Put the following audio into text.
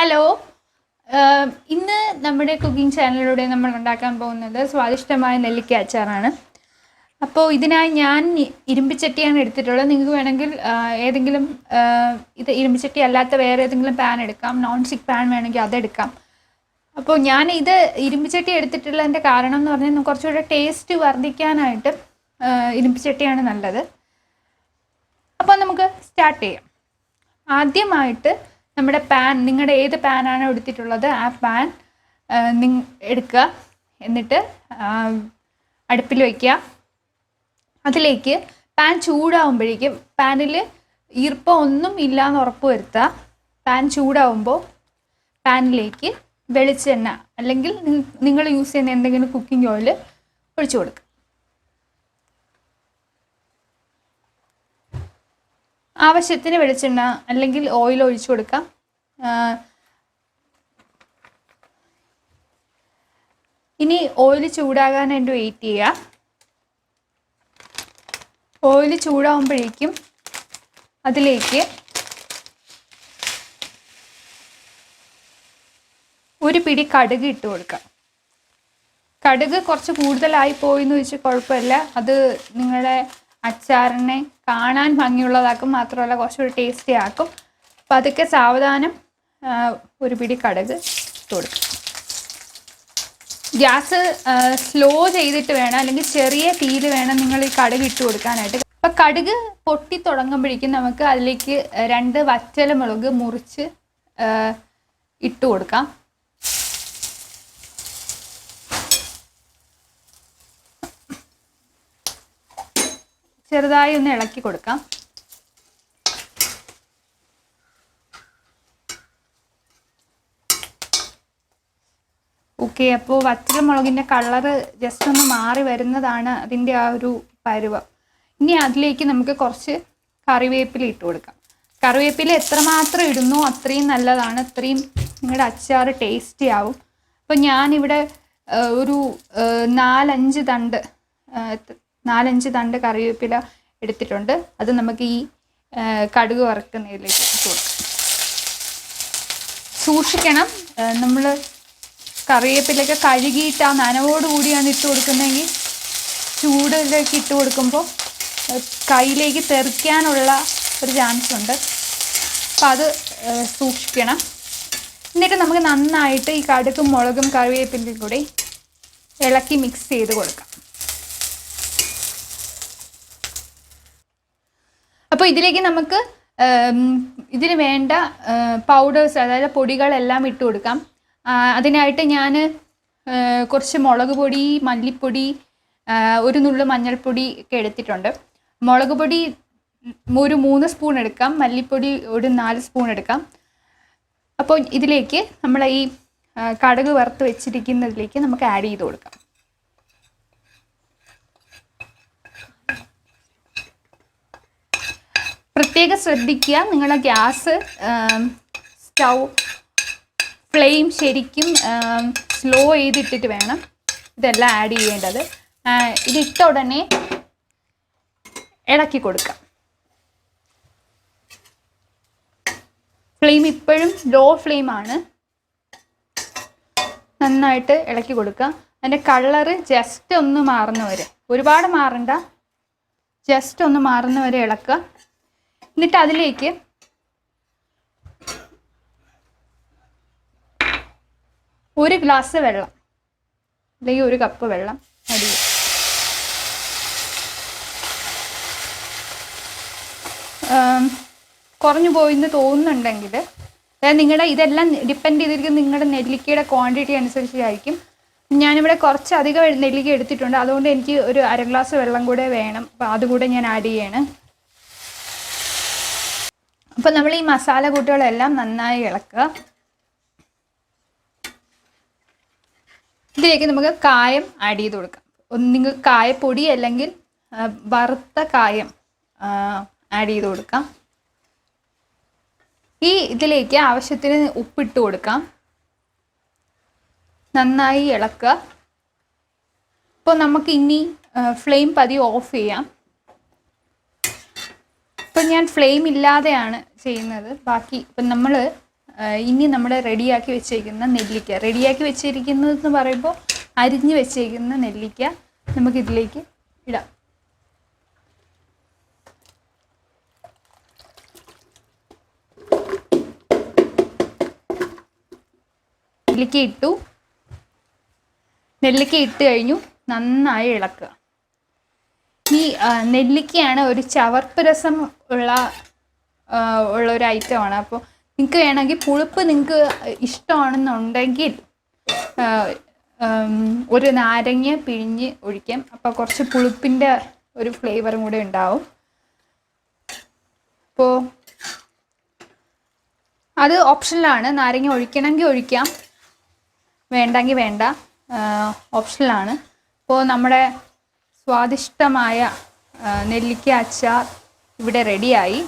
Hello. ഇന്ന് നമ്മുടെ cooking ചാനലിലൂടെ നമ്മൾ ഉണ്ടാക്കാൻ പോകുന്നത് സ്വാദിഷ്ടമായ നെല്ലിക്ക അച്ചാറാണ്. അപ്പോൾ ഇതിനായി ഞാൻ ഇരുമ്പിച്ചട്ടിയാണ് എടുത്തിട്ടുള്ളത്. നിങ്ങൾക്ക് വേണമെങ്കിൽ ഏതെങ്കിലും ഇത് ഇരുമ്പിച്ചട്ടി അല്ലാത്ത വേറെ ഏതെങ്കിലും പാൻ എടുക്കാം. നോൺ സ്റ്റിക്ക് പാൻ വേണമെങ്കിൽ അതെടുക്കാം അപ്പോൾ ഞാൻ ഇത് ഇരുമ്പിച്ചട്ടി എടുത്തിട്ടുള്ളതിന്റെ കാരണം എന്ന് പറഞ്ഞാൽ കുറച്ചുകൂടെ ടേസ്റ്റ് വർദ്ധിക്കാനായിട്ട് ഇരുമ്പിച്ചട്ടിയാണ് നല്ലത്. അപ്പോൾ നമുക്ക് സ്റ്റാർട്ട് ചെയ്യാം. ആദ്യമായിട്ട് നമ്മുടെ പാൻ നിങ്ങളുടെ ഏത് പാനാണോ എടുത്തിട്ടുള്ളത്? ആ പാൻ നിങ് എടുക്കുക എന്നിട്ട് അടുപ്പിൽ വയ്ക്കുക അതിലേക്ക് പാൻ ചൂടാവുമ്പോഴേക്കും പാനിൽ ഈർപ്പം ഒന്നും ഇല്ലാന്ന് ഉറപ്പ് വരുത്തുക പാൻ ചൂടാവുമ്പോൾ പാനിലേക്ക് വെളിച്ചെണ്ണ അല്ലെങ്കിൽ നിങ്ങൾ യൂസ് ചെയ്യുന്ന എന്തെങ്കിലും കുക്കിംഗ് ഓയിൽ ഒഴിച്ചു കൊടുക്കുക ആവശ്യത്തിന് വെളിച്ചെണ്ണ അല്ലെങ്കിൽ ഓയിൽ ഒഴിച്ചു കൊടുക്കാം. ഇനി ഓയിൽ ചൂടാകാനായിട്ട് വെയിറ്റ് ചെയ്യുക. ഓയിൽ ചൂടാവുമ്പോഴേക്കും അതിലേക്ക് ഒരു പിടി കടുക് ഇട്ട് കൊടുക്കാം. കടുക് കുറച്ച് കൂടുതലായി പോയി എന്ന് വെച്ച് കുഴപ്പമില്ല. അത് നിങ്ങളുടെ അച്ചാറിനെ കാണാൻ ഭംഗിയുള്ളതാക്കും മാത്രമല്ല കുറച്ചുകൂടി ടേസ്റ്റി ആക്കും. അപ്പം അതൊക്കെ സാവധാനം ഒരു പിടി കടുക് കൊടുക്കും. ഗ്യാസ് സ്ലോ ചെയ്തിട്ട് വേണം അല്ലെങ്കിൽ ചെറിയ തീയിൽ വേണം നിങ്ങൾ ഈ കടുക് ഇട്ട് കൊടുക്കാനായിട്ട്. അപ്പം കടുക് പൊട്ടി തുടങ്ങുമ്പോഴേക്കും നമുക്ക് അതിലേക്ക് രണ്ട് വറ്റൽ മുളക് മുറിച്ച് ഇട്ട് കൊടുക്കാം. ചെറുതായി ഒന്ന് ഇളക്കി കൊടുക്കാം. ഓക്കെ അപ്പോൾ വറ്റൽമുളകിന്റെ കളറ് ജസ്റ്റ് ഒന്ന് മാറി വരുന്നതാണ് അതിന്റെ ആ ഒരു പരുവം. ഇനി അതിലേക്ക് നമുക്ക് കുറച്ച് കറിവേപ്പില ഇട്ട് കൊടുക്കാം. കറിവേപ്പില എത്രമാത്രം ഇടുന്നു അത്രയും നല്ലതാണ്. അത്രയും നിങ്ങളുടെ അച്ചാർ ടേസ്റ്റി ആവും. അപ്പോൾ ഞാനിവിടെ ഒരു നാലഞ്ച് തണ്ട് നാലഞ്ച് തണ്ട് കറിവേപ്പില എടുത്തിട്ടുണ്ട്. അത് നമുക്ക് ഈ കടുക് വറുക്കുന്നതിലേക്ക് കൊടുക്കാം. സൂക്ഷിക്കണം. നമ്മൾ കറിവേപ്പിലൊക്കെ കഴുകിയിട്ട് ആ നനവോട് കൂടിയാണ് ഇട്ട് കൊടുക്കുന്നതെങ്കിൽ ചൂടിലേക്ക് ഇട്ട് കൊടുക്കുമ്പോൾ കയ്യിലേക്ക് തെറിക്കാനുള്ള ഒരു ചാൻസ് ഉണ്ട്. അപ്പം അത് സൂക്ഷിക്കണം. എന്നിട്ട് നമുക്ക് നന്നായിട്ട് ഈ കടുക്കും മുളകും കറിവേപ്പിലും കൂടി ഇളക്കി മിക്സ് ചെയ്ത് കൊടുക്കാം അപ്പോൾ ഇതിലേക്ക് നമുക്ക് ഇതിന് വേണ്ട പൗഡേഴ്സ് അതായത് പൊടികളെല്ലാം ഇട്ട് കൊടുക്കാം. അതിനായിട്ട് ഞാൻ കുറച്ച് മുളക് പൊടി മല്ലിപ്പൊടി ഒരു നുള്ളു മഞ്ഞൾപ്പൊടി ഒക്കെ എടുത്തിട്ടുണ്ട്. മുളക് പൊടി ഒരു മൂന്ന് സ്പൂൺ എടുക്കാം. മല്ലിപ്പൊടി ഒരു നാല് സ്പൂൺ എടുക്കാം. അപ്പോൾ ഇതിലേക്ക് ആ, കടുക് വറുത്ത് വെച്ചിരിക്കുന്നതിലേക്ക് നമുക്ക് ആഡ് ചെയ്ത് കൊടുക്കാം. പ്രത്യേകം ശ്രദ്ധിക്കുക. നിങ്ങളുടെ ഗ്യാസ് സ്റ്റൗ ഫ്ലെയിം ശരിക്കും സ്ലോ ചെയ്തിട്ടിട്ട് വേണം ഇതെല്ലാം ആഡ് ചെയ്യേണ്ടത്. ഇതിട്ട ഉടനെ ഇളക്കി കൊടുക്കാം. ഫ്ലെയിം ഇപ്പോഴും ലോ ഫ്ലെയിമാണ് നന്നായിട്ട് ഇളക്കി കൊടുക്കുക. അതിന്റെ കളറ് ജസ്റ്റ് ഒന്ന് മാറുന്ന വരെ ഒരുപാട് മാറണ്ട. ജസ്റ്റ് ഒന്ന് മാറുന്ന വരെ ഇളക്കുക. എന്നിട്ട് അതിലേക്ക് ഒരു ഗ്ലാസ് വെള്ളം അല്ലെങ്കിൽ ഒരു കപ്പ് വെള്ളം ആം, കുറഞ്ഞു പോയിന്ന് തോന്നുന്നുണ്ടെങ്കിൽ അതായത് നിങ്ങളുടെ ഇതെല്ലാം ഡിപ്പെൻഡ് ചെയ്തിരിക്കും നിങ്ങളുടെ നെല്ലിക്കയുടെ ക്വാണ്ടിറ്റി അനുസരിച്ചായിരിക്കും. ഞാനിവിടെ കുറച്ച് അധികം നെല്ലിക്ക എടുത്തിട്ടുണ്ട്. അതുകൊണ്ട് എനിക്ക് ഒരു അര ഗ്ലാസ് വെള്ളം കൂടെ വേണം. അപ്പോൾ അതുകൂടെ ഞാൻ ആഡ് ചെയ്യണം. അപ്പം നമ്മൾ ഈ മസാല കൂട്ടുകളെല്ലാം നന്നായി ഇളക്കുക. ഇതിലേക്ക് നമുക്ക് കായം ആഡ് ചെയ്ത് കൊടുക്കാം. ഒന്ന് നിങ്ങൾക്ക് കായപ്പൊടി അല്ലെങ്കിൽ വറുത്ത കായം ആഡ് ചെയ്ത് കൊടുക്കാം. ഈ ഇതിലേക്ക് ആവശ്യത്തിന് ഉപ്പിട്ട് കൊടുക്കാം. നന്നായി ഇളക്കുക. ഇപ്പോൾ നമുക്ക് ഇനി ഫ്ലെയിം പതി ഓഫ് ചെയ്യാം. ഇപ്പം ഞാൻ ഫ്ലെയിം ഇല്ലാതെയാണ് ചെയ്യുന്നത്. ബാക്കി ഇപ്പം നമ്മൾ ഇനി നമ്മൾ റെഡിയാക്കി വെച്ചേക്കുന്ന നെല്ലിക്ക. റെഡിയാക്കി വെച്ചിരിക്കുന്നതെന്ന് പറയുമ്പോൾ അരിഞ്ഞ് വെച്ചേക്കുന്ന നെല്ലിക്ക നമുക്കിതിലേക്ക് ഇടാം. നെല്ലിക്ക ഇട്ടു. നെല്ലിക്ക ഇട്ട് കഴിഞ്ഞു. നന്നായി ഇളക്കുക. ഈ നെല്ലിക്കയാണ് ഒരു ചവർപ്പ് രസം ഉള്ള ഉള്ള ഒരു ഐറ്റമാണ് അപ്പോൾ നിങ്ങൾക്ക് വേണമെങ്കിൽ പുളിപ്പ് നിങ്ങൾക്ക് ഇഷ്ടമാണെന്നുണ്ടെങ്കിൽ ഒരു നാരങ്ങ പിഴിഞ്ഞ് ഒഴിക്കാം. അപ്പോൾ കുറച്ച് പുളിപ്പിന്റെ ഒരു ഫ്ലേവറും കൂടെ ഉണ്ടാവും. അപ്പോൾ അത് ഓപ്ഷനിലാണ് നാരങ്ങ ഒഴിക്കണമെങ്കിൽ ഒഴിക്കാം. വേണ്ടെങ്കിൽ വേണ്ട. ഓപ്ഷനിലാണ് അപ്പോൾ നമ്മുടെ സ്വാദിഷ്ടമായ നെല്ലിക്ക അച്ചാർ ഇവിടെ റെഡിയായി